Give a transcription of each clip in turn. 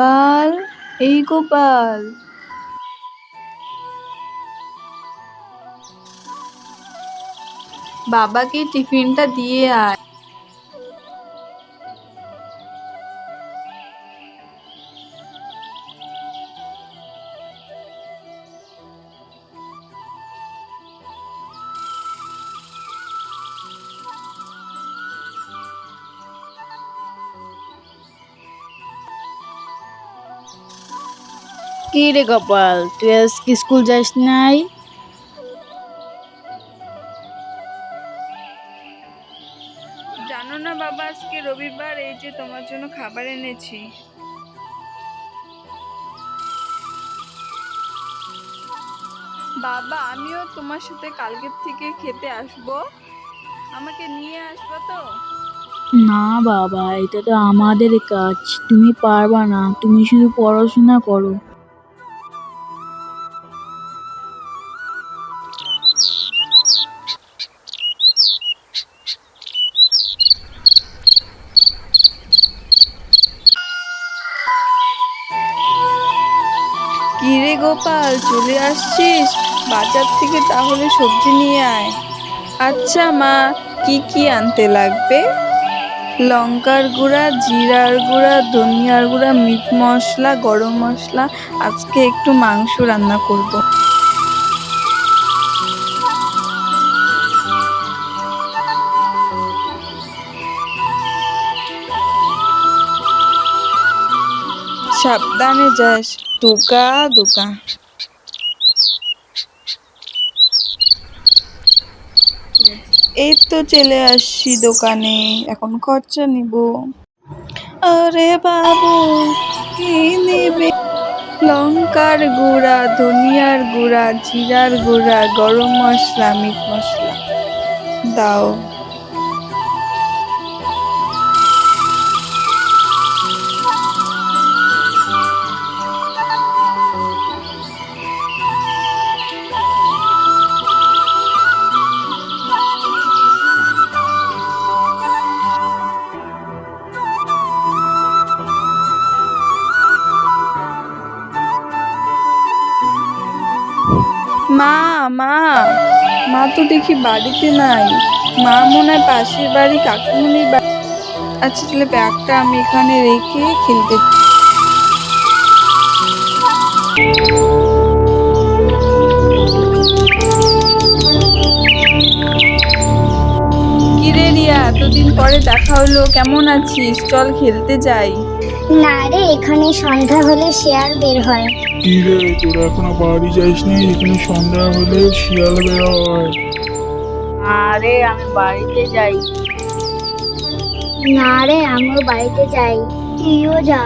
গোপাল এই গোপাল। বাবাকে টিফিনটা দিয়ে আয়। কি রে কপাল তুই আজকে স্কুল যাস নাই? জানো না বাবা আজকে রবিবার এই যে তোমার জন্য খাবার এনেছি। বাবা আমিও তোমার সাথে কালকের থেকে খেতে আসব। আমাকে নিয়ে আসব তো? না বাবা এটা তো আমাদের কাজ। তুমি পারবা না তুমি শুধু পড়াশোনা করো। কি রে গোপাল, চলে আসছিস? বাজার থেকে তাহলে সবজি নিয়ে আয়। আচ্ছা মা, কি কি আনতে লাগবে? লঙ্কার গুঁড়া, জিরার গুঁড়া, ধনিয়ার গুঁড়া, মিট মশলা, গরম মশলা। আজকে একটু মাংস রান্না করব। সাবধানে যাস। দুকা দুকা এই তো চলে আসছি দোকানে, এখন খরচা নিব। আরে বাবু, কি নেবে? লঙ্কার গুঁড়া, ধনিয়ার গুঁড়া, জিরার গুঁড়া, গরম মশলা, মিট মশলা। দাও। মা মা মা তো দেখি বাড়িতে নাই। মা মনে হয় পাশের বাড়ি কাকুমনির বাড়ি। আচ্ছা তাহলে ব্যাগটা আমি এখানে রেখে খেলতে পরে দেখা হলো কেমন আছিস? চল খেলতে যাই। না রে এখানে সন্ধ্যা হলে শেয়ার বের হয়। কি রে তোরা এখনও বাড়ি যাইস নি? এখানে সন্ধ্যা হলে শিয়াল বের হয়। আরে আমি বাড়িতে যাই। না রে আমিও বাড়িতে যাই। তুইও যা।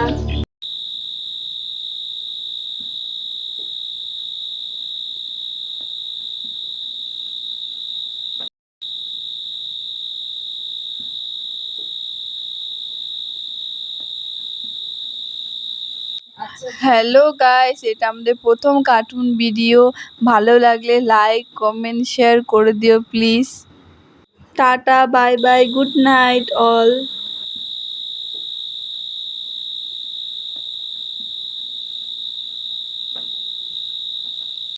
হ্যালো গাইস এটা আমাদের প্রথম কার্টুন ভিডিও ভালো লাগলে লাইক কমেন্ট শেয়ার করে দিও please tata bye bye good night all